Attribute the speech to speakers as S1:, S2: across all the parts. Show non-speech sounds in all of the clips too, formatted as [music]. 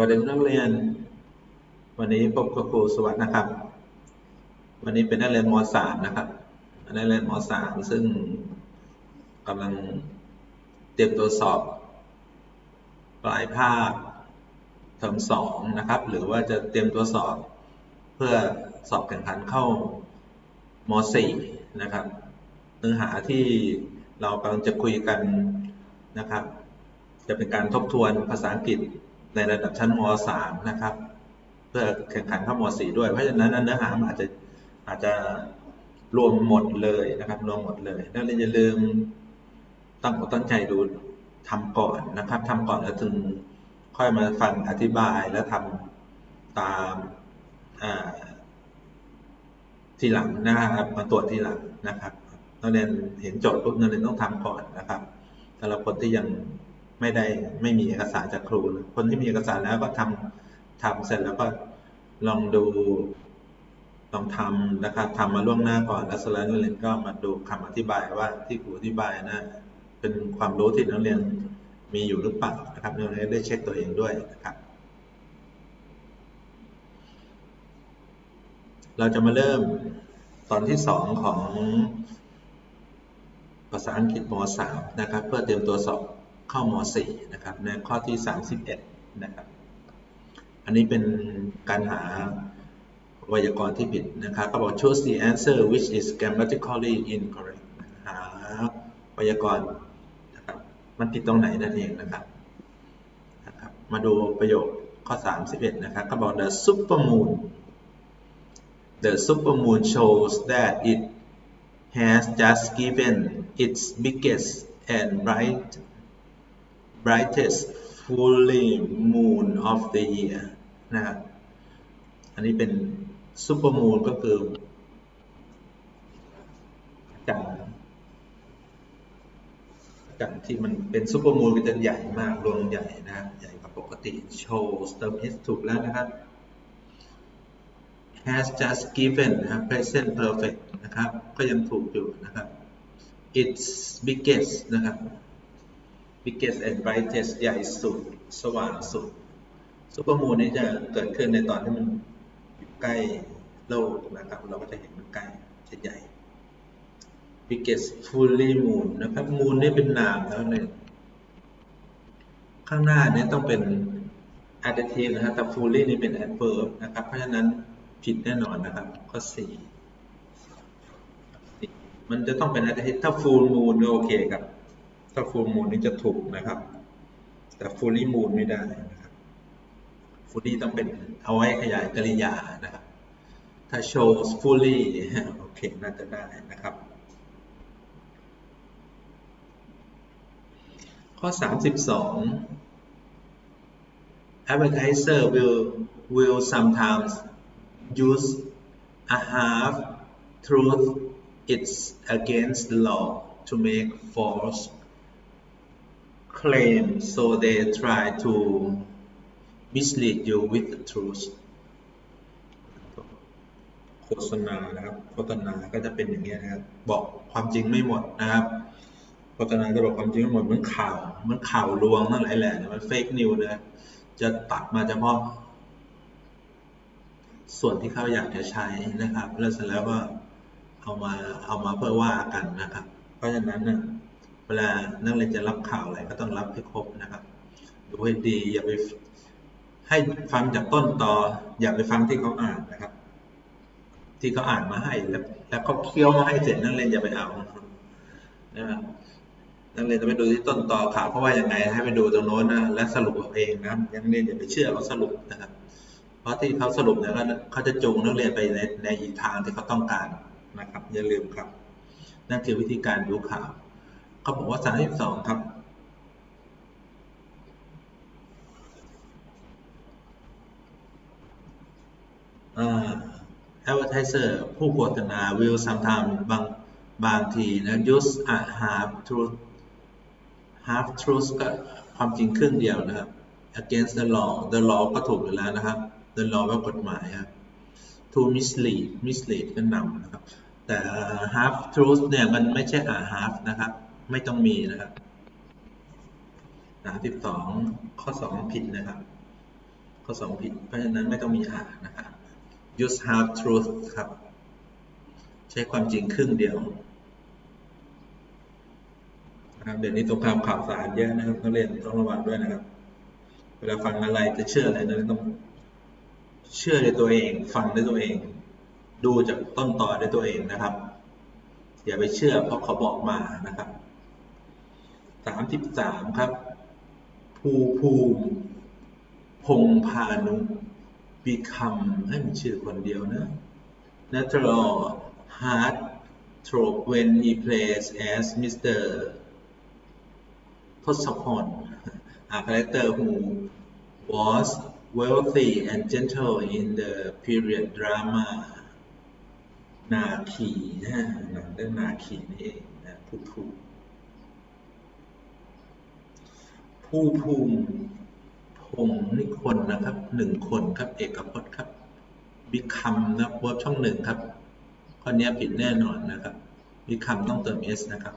S1: วัสดีนักเรียน วันนี้พบกับครูสวัสดิ์นะครับ วันนี้เป็นนักเรียนม .3 นะครับนักเรียนม .3 ซึ่งกำลังเตรียมตัวสอบ ปลายภาคเทอมสองนะครับ หรือว่าจะเตรียมตัวสอบ เพื่อสอบแข่งขันเข้าม .4 นะครับ เนื้อหาที่เรากำลังจะคุยกันนะครับ จะเป็นการทบทวนภาษาอังกฤษ ในระดับชั้นม .3 นะครับ เพื่อแข่งขันเข้าม .4 ด้วย เพราะฉะนั้นเนื้อหาอาจจะอาจจะรวมหมดเลยนะครับ รวมหมดเลยนักเรียนอย่าลืมตั้งอกตั้งใจดูทำก่อนนะครับทำก่อนแล้วถึงค่อยมาฟังอธิบายแล้วทำตามทีหลังนะครับมาตรวจทีหลังนะครับนักเรียนเห็นโจทย์ปุ๊บนักเรียนต้องทำก่อนนะครับสำหรับคนที่ยัง ไม่ได้ไม่มีเอกสารจากครูคนที่มีเอกสารแล้วก็ทำทำเสร็จแล้วก็ลองดูลองทำนะครับทำมาล่วงหน้าก่อนแล้วสไลด์นักเรียนก็มาดูคำอธิบายว่าที่ครูอธิบายนะเป็นความรู้ที่นักเรียนมีอยู่หรือเปล่านะครับนักเรียนได้เช็คตัวเองด้วยนะครับ เราจะมาเริ่มตอนที่สองของภาษาอังกฤษม .3 นะครับ เพื่อเตรียมตัวสอบ ข้าม .4 นะครับในข้อที่ 31 นะครับ อันนี้เป็นการหาไวยากรณ์ที่ผิดนะครับเขาบอก choose the answer which is grammatically incorrect หาไวยากรณ์นะครับมันผิดตรงไหนนั่นเองนะครับนะครับ มาดูประโยคข้อ 31 นะครับเขาบอก the supermoon the supermoon shows that it has just given its biggest and bright brightest fully moon of the year นะครับอันนี้เป็นซูเปอร์มูนก็คือจันทร์จันที่มันเป็นซูเปอร์มูนก็จะใหญ่มากดวงใหญ่นะใหญ่กว่าปกติโชว์เติม s ถูกแล้วนะครับ has just given นะครับ present perfect นะครับ ก็ยังถูกอยู่นะครับ its biggest นะครับ biggest and brightest ใหญ่สุด สว่างสุดซูเปอร์มูนนี้จะเกิดขึ้นในตอนที่มันอยู่ใกล้โลกนะครับ เราก็จะเห็นมันใกล้จะใหญ่ biggest fully moon นะครับ moon นี่เป็นนามแล้วเนี่ยข้างหน้านี้ต้องเป็น adjective นะครับแต่ fully นี่เป็น adverb นะครับ เพราะฉะนั้นผิดแน่นอนนะครับ ข้อสี่มันจะต้องเป็น adjective ถ้า full moon โอเคครับ ถ้าฟูลมูลนี่จะถูกนะครับ แต่ฟูลี่มูนไม่ได้นะครับฟูลี่ต้องเป็นเอาไว้ขยายกริยานะครับ ถ้าโชว์ฟูลี่โอเคน่าจะได้นะครับ ข้อ 32 advertiser will will sometimes use a half truth it's against the law to make false claim so they try to mislead you with the truth โฆษณานะครับโฆษณาก็จะเป็นอย่างนี้นะครับบอกความจริงไม่หมดนะครับโฆษณาจะบอกความจริงไม่หมดเหมือนข่าวเหมือนข่าวลวงนั่นแหละแหละมันเฟกนิวนะจะตัดมาเฉพาะส่วนที่เขาอยากจะใช้นะครับ แล้วเสร็จแล้วก็เอามาเอามาเพื่อว่ากันนะครับ เพราะฉะนั้นนะ เวลานักเรียนจะรับข่าวอะไรก็ต้องรับให้ครบนะครับ ดูให้ดีอย่าไปให้ฟังจากต้นต่อ อย่าไปฟังที่เขาอ่านนะครับ ที่เขาอ่านมาให้แล้วแล้วเขาเคี้ยวมาให้เสร็จนักเรียนอย่าไปเอานะครับนักเรียนจะไปดูที่ต้นต่อข่าวเพราะว่ายังไง ให้ไปดูตรงโน้นนะและสรุปเอาเองนะนักเรียนอย่าไปเชื่อเขาสรุปนะครับ เพราะที่เขาสรุปเนี่ยเขาจะจูงนักเรียนไปในในอีกทางที่เขาต้องการนะครับอย่าลืมครับ นั่นคือวิธีการดูข่าว เขาบอกว่าสามสิบสองครับ advertiser ผู้โฆษณา will sometimes บางบางทีนะ use a half truth half truth ก็ความจริงครึ่งเดียวนะครับ against the law the law ก็ถูกอยู่แล้วนะครับ the law ว่ากฎหมายครับ to mislead mislead ก็นำนะครับ แต่ half truth เนี่ยมันไม่ใช่ a half นะครับ ไม่ต้องมีนะครับสามสิบสองข้อสองผิดนะครับ ข้อสองผิด เพราะฉะนั้นไม่ต้องมี r นะครับ use half truth ครับ ใช้ความจริงครึ่งเดียวนะครับเดี๋ยวนี้ตรงคำข่าวสารเยอะนะครับนักเรียนต้องระวังด้วยนะครับ เวลาฟังอะไรจะเชื่ออะไรนั้นต้องเชื่อในตัวเอง ฟังในตัวเอง ดูจากต้นต่อในตัวเองนะครับ อย่าไปเชื่อเพราะเขาบอกมานะครับ สามสิบสามครับ ภูภูมิพงพานุ become ให้มันชื่อคนเดียวนะ natural heart trope when he plays as Mr. ทศพล a character who was wealthy and gentle in the period drama นาคีนะหนังเรื่องนาคีนี่เองนะผู้ผูผู้ ภูมิพงนี่คนนะครับหนึ่งคนครับ เอกพจน์ครับบิคัมนะเวิร์บช่องหนึ่งครับข้อนี้ผิดแน่นอนนะครับบิคัมต้องเติม s นะครับ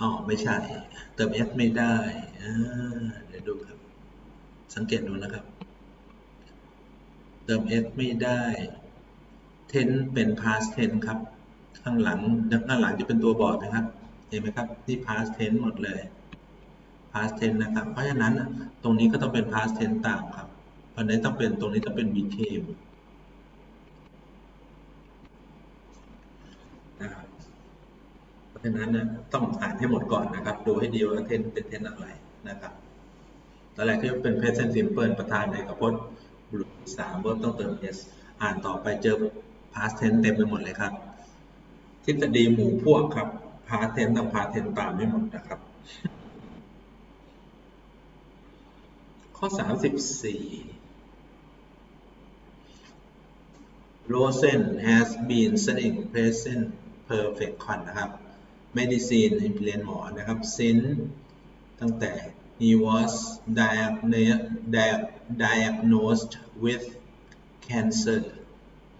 S1: อ๋อไม่ใช่ เติม s ไม่ได้เดี๋ยวดูครับ สังเกตดูนะครับ เติม s ไม่ได้ tense เป็น past tense ครับ ข้างหลังข้างหลังจะเป็นตัวบอร์ดนะครับ เห็นไหมครับนี่ past tense หมดเลย past tense นะครับ เพราะฉะนั้นตรงนี้ก็ต้องเป็น past tense ตามครับเพราะนี้ต้องเป็นตรงนี้ต้องเป็น became นะครับเพราะฉะนั้นนะต้องอ่านให้หมดก่อนนะครับ ดูให้ดีว่าเทนเป็นเทนอะไรนะครับตอนแรกก็เป็น present simple ประธานในกับพจน์บุรุษสามเวิร์ต้องเติม s อ่านต่อไปเจอ past tense เต็มไปหมดเลยครับ ทฤษฎีหมู่พวกครับ past tense ต้อง past tense ตามไม่หมดนะครับ ข้อ 34 Rosen has been studying present perfect con นะครับ medicine เรียนหมอนะครับ since ตั้งแต่ he was diagnosed with cancer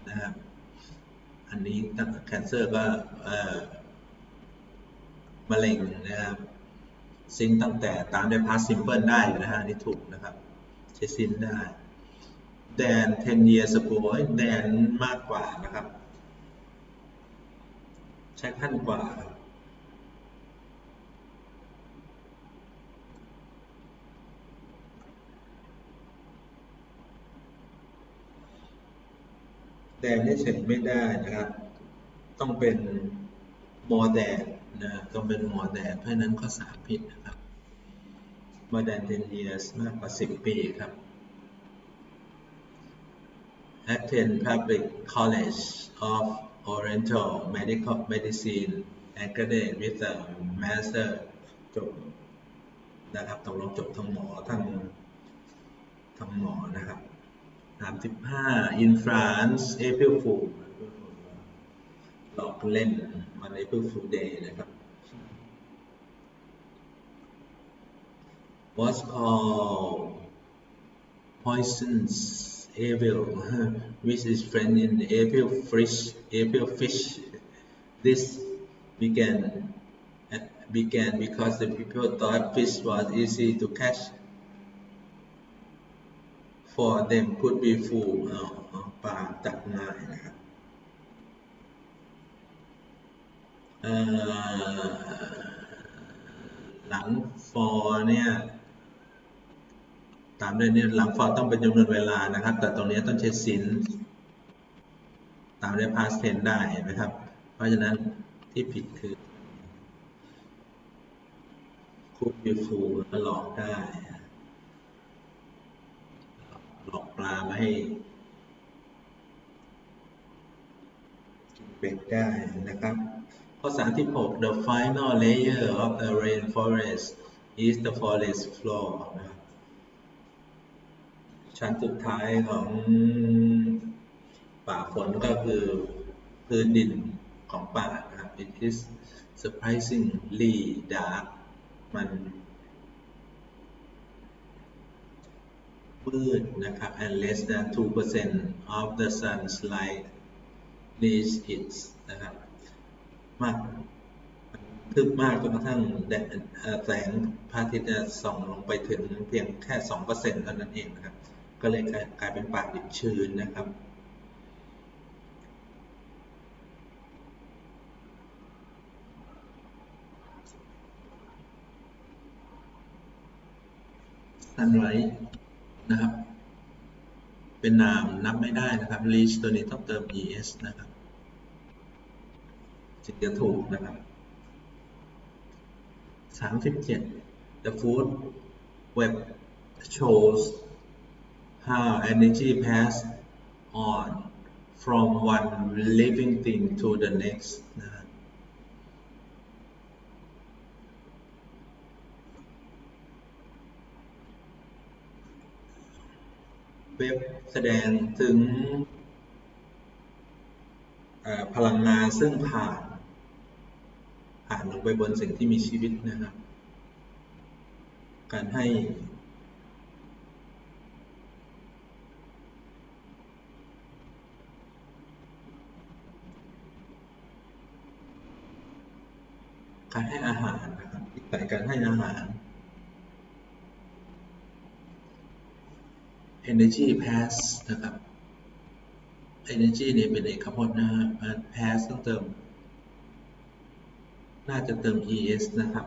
S1: นะครับ อันนี้ตั้งแคนเซอร์ก็มะเร็งนะครับซินตั้งแต่ตามด้วย past simple ได้นะฮะนี่ถูกนะครับใช้ซินได้แดน10 years ago แดนมากกว่านะครับ ใช้ขั้นกว่า แต่นด้เสร็จไม่ได้นะครับ ต้องเป็นมอแดนนะต้องเป็นมอแดนเพราะนั้นข้อสามผิดนะครับมอแดน10 years มากกว่าสิบปีครับ attend public college of oriental medical medicine and graduate with a master จบนะครับตกลงจบทั้งหมอทั้งทั้งหมอนะครับ 35 in France April Fool หลอกเล่นมัน April Fool Day นะครับ what's called poisons evil [laughs] which is friend in April fish April fish this began began because the people thought fish was easy to catch For them could be food ปลาจับง่ายนะครับหลัง for เนี่ยตามด้วยเนี่ยหลัง for ต้องเป็นจำนวนเวลานะครับ แต่ตรงนี้ต้องใช้สินตามด้วย past tense ได้ไหมครับ เพราะฉะนั้นที่ผิดคือ could be fool หลอกได้ามาให้กินเป็ดได้นะครับข้อ36 the final layer of the rainforest is the forest floor นะครับชั้นสุดท้ายของป่าฝนก็คือพื้นดินของป่านะครับ it is surprisingly dark มัน มืดนะครับ and less than 2% of the sun's light reach it นะครับ มากทึบมากจนกระทั่งแสงพระอาทิตย์ส่องลงไปถึงเพียงแค่สองเปอร์เซ็นต์เท่านั้นเองนะครับ ก็เลยกลายเป็นป่าดิบชื้นนะครับ sunrise นะครับ เป็นนามนับไม่ได้นะครับ reach ตัวนี้ต้องเติม es นะครับจึงจะถูกนะครับ37 the food web shows how energy pass on from one living thing to the next นะครับ เว็บแสดงถึงพลังงานซึ่งผ่าน ผ่านลงไปบนสิ่งที่มีชีวิตนะครับ การให้ การให้อาหารนะครับใส่การให้อาหาร energy pass นะครับ energy เนี่ยเป็นเอกพจน์นะฮะ pass ต้องเติม น่าจะเติม es นะครับ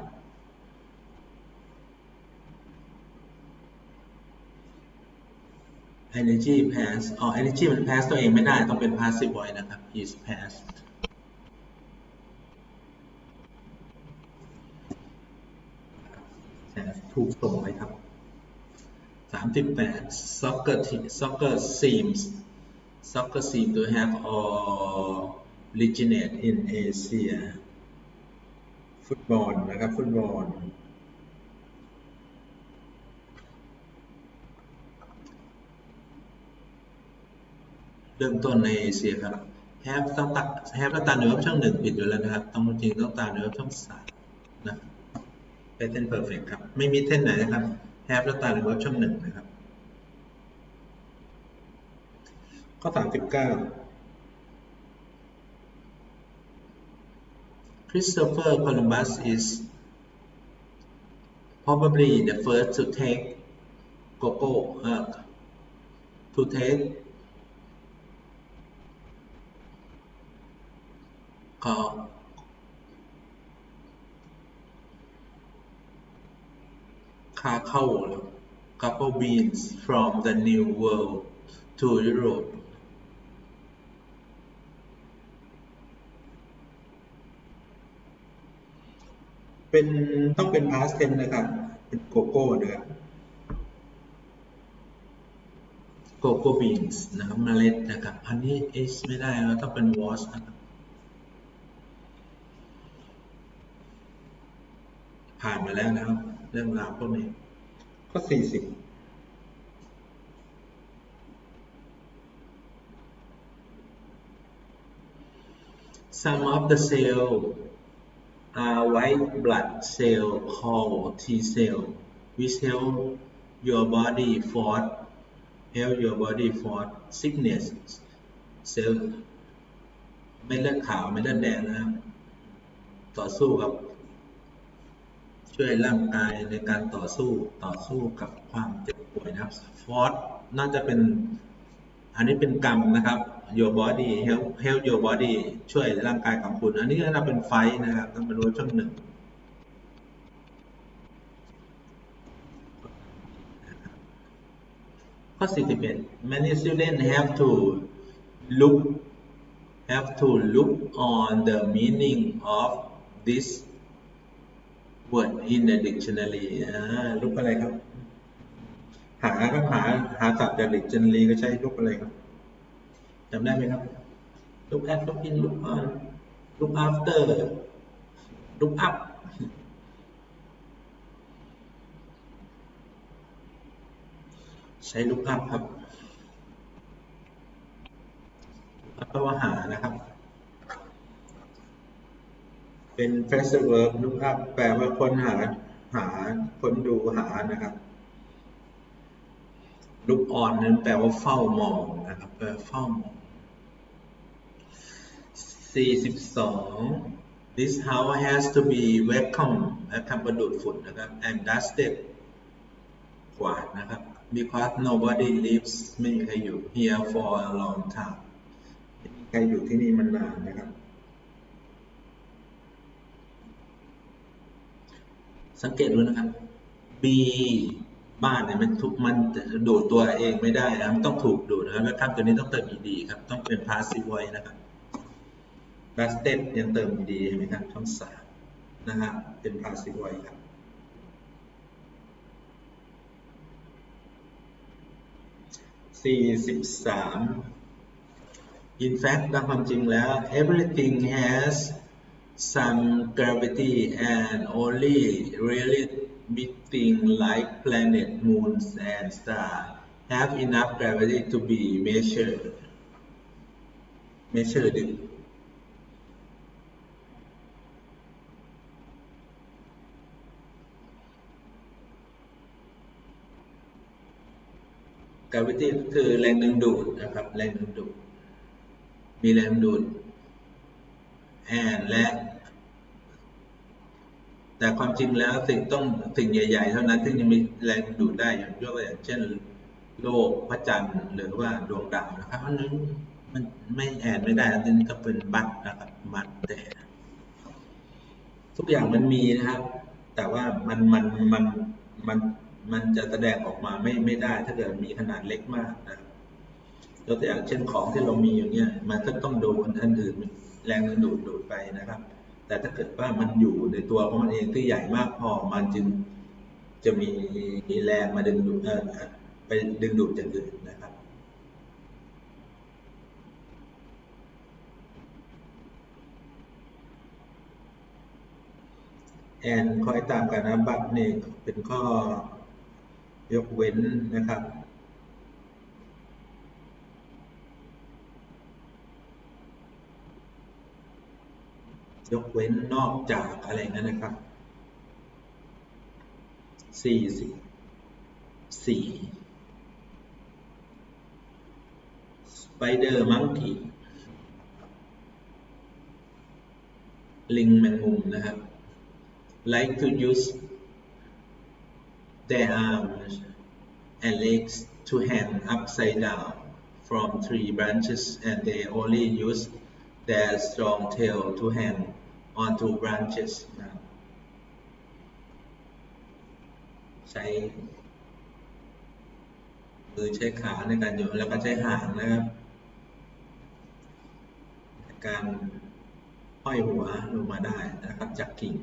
S1: energy pass อ๋อ energy มัน pass ตัวเองไม่ได้ ต้องเป็น passive voice นะครับ is passed ถูกส่งไปครับ 38 soccer soccer seems soccer seem to have originate in Asia ฟุตบอลนะครับฟุตบอลเริ่มต้นในเอเชียครับ have ต้องตัด have ต้องตามในเว็บช่องหนึ่งผิดอยู่แล้วนะครับ ต้องจริงต้องตามในเว็บช่องสามนะ present perfect ครับ ไม่มีเท่นไหนนะครับ have แล้วตาในเว็บช่องหนึ่งนะครับ ข้อ 39 Christopher Columbus is probably the first to take cocoa uh, to take ก็ cacao cacao beans from the New World to Europe เป็นต้องเป็น past tense นะครับ เป็นโกโก้นะครับ โกโก้บีนส์นะครับเมล็ดนะครับ อันนี้ s ไม่ได้เราต้องเป็น was นะครับ ผ่านมาแล้วนะครับ เรื่องราวพวกนี้ข้อ40 Some of the cell are white blood cell called T cell which help your body fight help your body fight sickness เซลล์เม็ดเลือดขาวเม็ดเลือดแดงนะครับ ต่อสู้กับ ช่วยร่างกายในการต่อสู้ต่อสู้กับความเจ็บป่วยนะครับฟอสน่าจะเป็นอันนี้เป็นกรรมนะครับ your body help help your body ช่วยร่างกายของคุณ อันนี้ก็น่าเป็นไฟนะครับต้องเป็นรู้ช่องหนึ่งข้อ41 many students have to look have to look on the meaning of this word in the dictionary ลุกอะไรครับ หาก็หาหาศัพท์จาก dictionary ก็ใช้ลุกอะไรครับจำได้ไหมครับ look at look in look on look after look up ใช้ลุกอัพครับอัแปลว่าหานะครับ เป็น phrasal verb look up แปลว่าค้นหาหาค้นดูหานะครับ look on นั้นแปลว่าเฝ้ามองนะครับแปลว่าเฝ้ามอง 42 this house has to be vacuum vacuum ก็ดูดฝุ่นนะครับ and dusted กวาดนะครับ because nobody lives ไม่มีใครอยู่ here for a long time ไม่มีใครอยู่ที่นี่มันนานนะครับ สังเกตดูนะครับ B บ้านเนี่ยมันทุกมันดูดตัวเองไม่ได้นะมันต้องถูกดูดนะครับแล้วคำตัวนี้ต้องเติม ed ครับ ต้องเป็น passive voice นะครับ dusted ยังเติม ed เห็นไหมครับคำสามนะครับเป็น passive voice ครับสี่สิบสาม in fact ตามความจริงแล้ว everything has some gravity and only really big things like planet moons and stars have enough gravity to be measured measured ดิ gravity คือแรงดึงดูดนะครับ แรงดึงดูด มีแรงดึงดูด and และ แต่ความจริงแล้วสิ่งต้องสิ่งใหญ่ ๆ เท่านั้นที่จะมีแรงดูดได้อย่างยกตัวอย่างเช่น โลกพระจันทร์หรือว่าดวงดาวนะครับเพราะนั้นมันไม่แอนไม่ได้อันนี้ก็เป็นบัตนะครับบัตแต่ทุกอย่างมันมีนะครับ แต่ว่ามันมันมันมันมันจะแสดงออกมาไม่ไม่ได้ ถ้าเกิดมีขนาดเล็กมากนะยกตัวอย่างเช่นของที่เรามีอย่างเงี้ยมันก็ต้องโดนอันอื่นแรงดึงดูดดูดไปนะครับ แต่ถ้าเกิดว่ามันอยู่ในตัวของมันเองที่ใหญ่มากพอมันจึงจะมีมีแรงมาดึงดูดไปดึงดูดจากอื่นนะครับ แอนคอยตามกันนะบัตรนี่เป็นข้อยกเว้นนะครับ ยกเว้นนอกจากอะไรนั้นนะครับสี่สิบสี่ spider monkey ลิงแมงมุมนะครับ like to use their arms and legs to hang upside down from tree branches and they only use their strong tail to hang onto branches นะใช้มือใช้ขาในการโยนแล้วก็ใช้หางนะครับในการห้อยหัวลงมาได้นะครับจากกิ่ง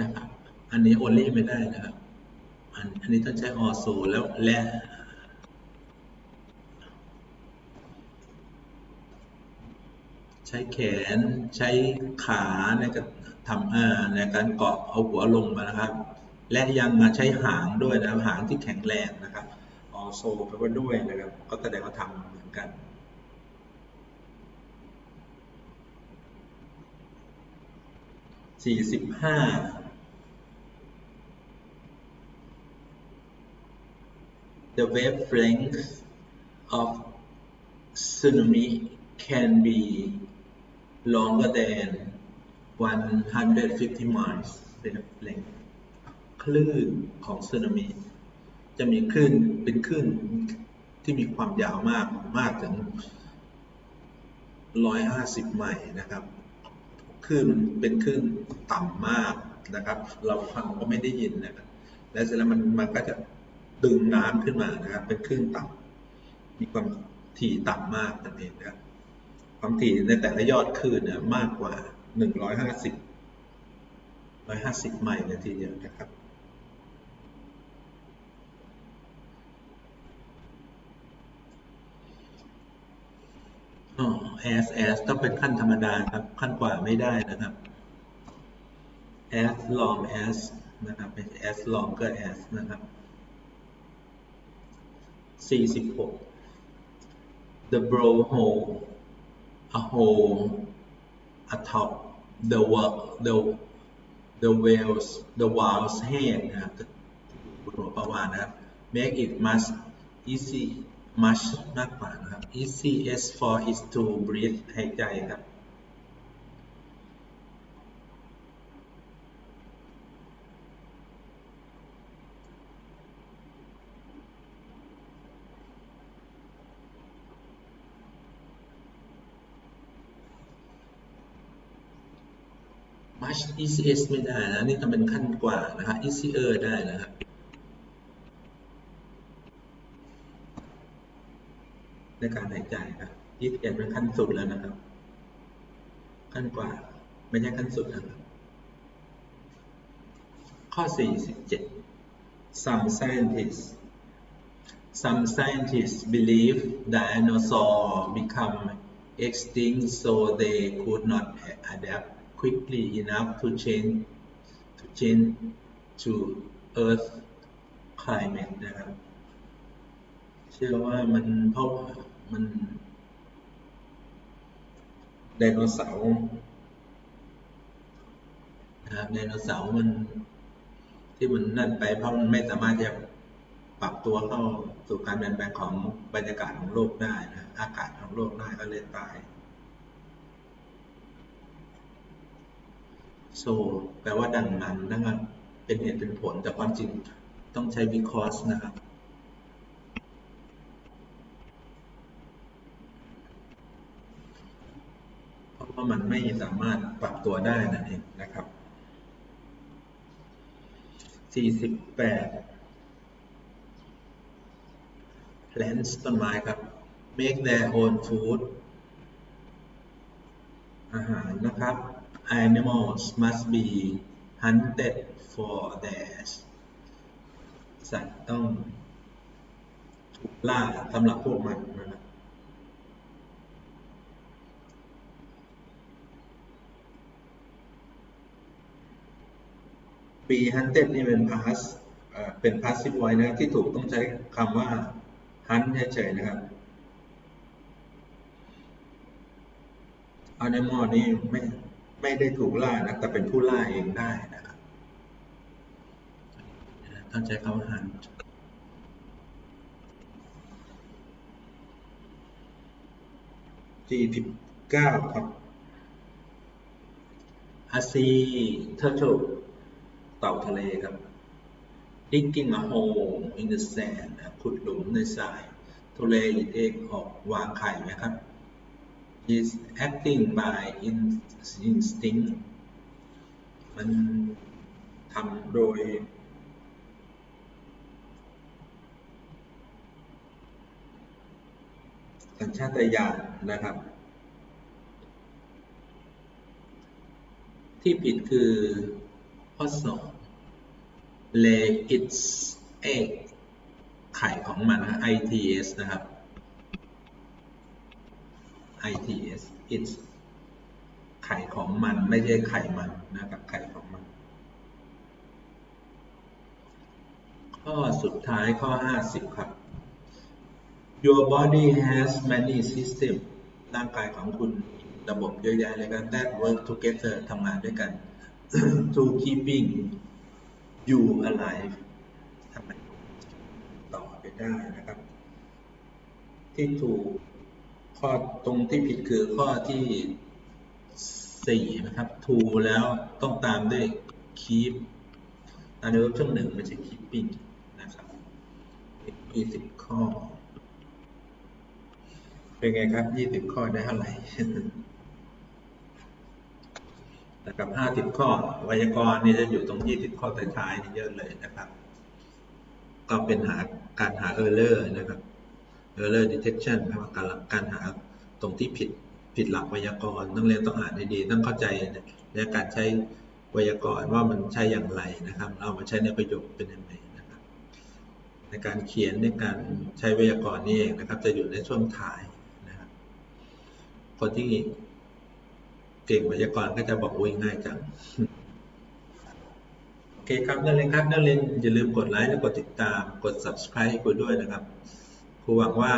S1: นะครับ อันนี้ only ไม่ได้นะครับ อันอันนี้ต้องใช้ also แล้วและใช้แขนใช้ขาในการทำเอ่อในการเกาะเอาหัวลงมานะครับ และยังมาใช้หางด้วยนะหางที่แข็งแรงนะครับ also แปลว่าด้วยนะครับ ก็แสดงว่าทำเหมือนกันสี่สิบห้า The wavelength of tsunami can be longer than 150 miles wavelength คลื่นของสึนามิจะมีคลื่นเป็นคลื่นที่มีความยาวมากมากถึง 150 ไมล์นะครับคลื่นเป็นคลื่นต่ำมากนะครับ เราฟังก็ไม่ได้ยินนะครับแล้วเสร็จแล้วมันมันก็จะ ดึงน้ำขึ้นมานะครับเป็นคลื่นต่ำมีความถี่ต่ำมากนั่นเองนะครับความถี่ในแต่ละยอดคลื่นเนี่ยมากกว่า 150 150ไมล์เลยทีเดียวนะครับอ๋อ as as ต้องเป็นขั้นธรรมดาครับ ขั้นกว่าไม่ได้นะครับ as long as นะครับเป็น as longer as นะครับ 46 the blowhole a hole atop the wa- the the whales the whale's head นะครับบนหัวปลาวาฬนะครับ make it much easy much มากกว่านะครับ easiest for it to breathe หายใจครับ much easiest ไม่ได้นะ นี่ต้องเป็นขั้นกว่านะครับ easier ได้นะครับในการหายใจครับยี่เอ็ดเป็นขั้นสุดแล้วนะครับ ขั้นกว่าไม่ใช่ขั้นสุดนะครับ ข้อ 47 some scientists some scientists believe dinosaurs become extinct so they could not adapt quickly enough to change to change to Earth climate นะครับ เชื่อว่ามันเพราะว่ามันไดโนเสาร์นะครับไดโนเสาร์มันที่มันนั่นไปเพราะมันไม่สามารถจะปรับตัวเข้าสู่การเปลี่ยนแปลงของบรรยากาศของโลกได้นะอากาศของโลกได้ก็เลยตาย โซแปลว่าดังนั้นนะครับ เป็นเหตุเป็นผล แต่ความจริงต้องใช้ because นะครับ เพราะว่ามันไม่สามารถปรับตัวได้นั่นเองนะครับ 48 plants ต้นไม้ครับ make their own food อาหารนะครับ animals must be hunted for theirs สัตว์ต้องถูกล่าสำหรับพวกมันนะครับ be hunted นี่เป็น past เอ่อเป็น passive voice นะที่ถูกต้องใช้คำว่า hunt เฉยๆนะครับ animal นี่ไม่ ไม่ได้ถูกล่านะแต่เป็นผู้ล่าเองได้นะครับต้องใช้คำว่า hunt สี่สิบเก้าครับ a sea turtle เต่าทะเลครับ digging a hole in the sand นะขุดหลุมในทราย to lay its egg ออกวางไข่นะครับ is acting by instinct มันทำโดย สัญชาตญาณนะครับ ที่ผิดคือข้อสอง lay its egg ไข่ของมันนะ its นะครับ its its ไข่ของมันไม่ใช่ไข่มันนะครับไข่ของมัน ข้อสุดท้ายข้อ 50 ครับ Your body has many system ร่างกายของคุณระบบเยอะแยะเลยกัน that work together ทำงานด้วยกัน to keeping you alive ทำไมต่อไปได้นะครับ ที่ถูก ข้อตรงที่ผิดคือข้อที่สี่นะครับ to แล้วต้องตามด้วย keep ตามด้วยช่วงหนึ่งไม่ใช่ keeping นะครับยี่สิบข้อ เป็นไงครับยี่สิบข้อได้เท่าไหร่นะครับห้าสิบข้อ ไวยากรณ์นี่จะอยู่ตรงยี่สิบข้อท้ายๆนี่เยอะเลยนะครับ ก็เป็นหาการหา error นะครับ error detection นะครับการการหาตรงที่ผิดผิดหลักไวยากรณ์ต้องเรียนต้องอ่านให้ดีต้องเข้าใจในการใช้ไวยากรณ์ว่ามันใช้อย่างไรนะครับ เอามาใช้ในประโยคเป็นยังไงนะครับ ในการเขียนในการใช้ไวยากรณ์นี่เองนะครับ จะอยู่ในช่วงท้ายนะครับ คนที่เก่งไวยากรณ์ก็จะบอกอุ้ยง่ายจังโอเคครับนักเรียนครับนักเรียนอย่าลืมกดไลค์และกดติดตามกด subscribe ให้ครูด้วยนะครับ ครูหวังว่า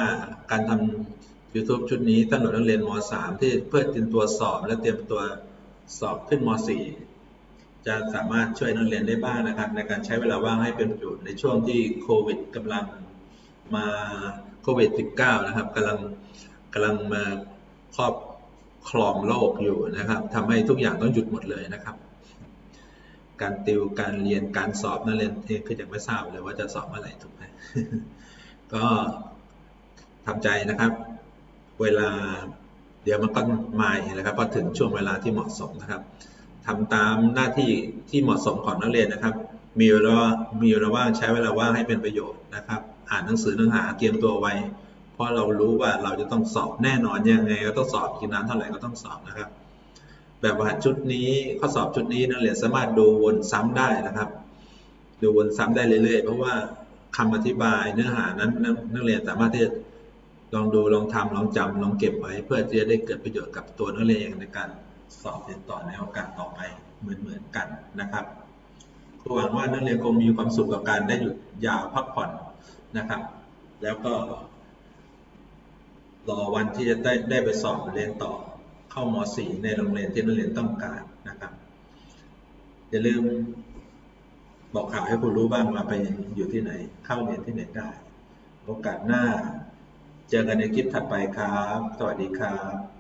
S1: การทำ YouTube ชุดนี้สำหรับนักเรียนม .3 ที่เพื่อเตรียมตัวสอบและเตรียมตัวสอบขึ้นม .4 จะสามารถช่วยนักเรียนได้บ้างนะครับ ในการใช้เวลาว่างให้เป็นประโยชน์ในช่วงที่โควิดกำลังมาโควิด -19 นะครับกำลังกำลังมาครอบครองโลกอยู่นะครับทำให้ทุกอย่างต้องหยุดหมดเลยนะครับ การติวการเรียนการสอบนักเรียนเองก็ยังไม่ทราบเลยว่าจะสอบเมื่อไหร่ถูกไหมก็ ทำใจนะครับ เวลาเดี๋ยวมันก็มาเองนะครับพอถึงช่วงเวลาที่เหมาะสมนะครับทำตามหน้าที่ที่เหมาะสมของนักเรียนนะครับ มีเวลามีเวลาว่างใช้เวลาว่างให้เป็นประโยชน์นะครับ อ่านหนังสือเนื้อหาเตรียมตัวไว้ เพราะเรารู้ว่าเราจะต้องสอบแน่นอนยังไงก็ต้องสอบกี่นานเท่าไหร่ก็ต้องสอบนะครับ แบบว่าชุดนี้ข้อสอบชุดนี้นักเรียนสามารถดูวนซ้ำได้นะครับ ดูวนซ้ำได้เรื่อยๆ เพราะว่าคำอธิบายเนื้อหานั้นนักนักเรียนสามารถที่จะ ลองดูลองทำลองจำลองเก็บไว้ เพื่อที่จะได้เกิดประโยชน์กับตัวนักเรียนเองในการสอบเรียนต่อในโอกาสต่อไปเหมือนๆกันนะครับครูหวังว่านักเรียนคงมีความสุขกับการได้หยุดยาวพักผ่อนนะครับ แล้วก็ รอวันที่จะได้ได้ไปสอบเรียนต่อเข้าม .4 ในโรงเรียนที่นักเรียนต้องการนะครับอย่าลืมบอกข่าวให้ครูรู้บ้างว่าไปอยู่ที่ไหน เข้าเรียนที่ไหนได้ โอกาสหน้า เจอกันในคลิปถัดไปครับ สวัสดีครับ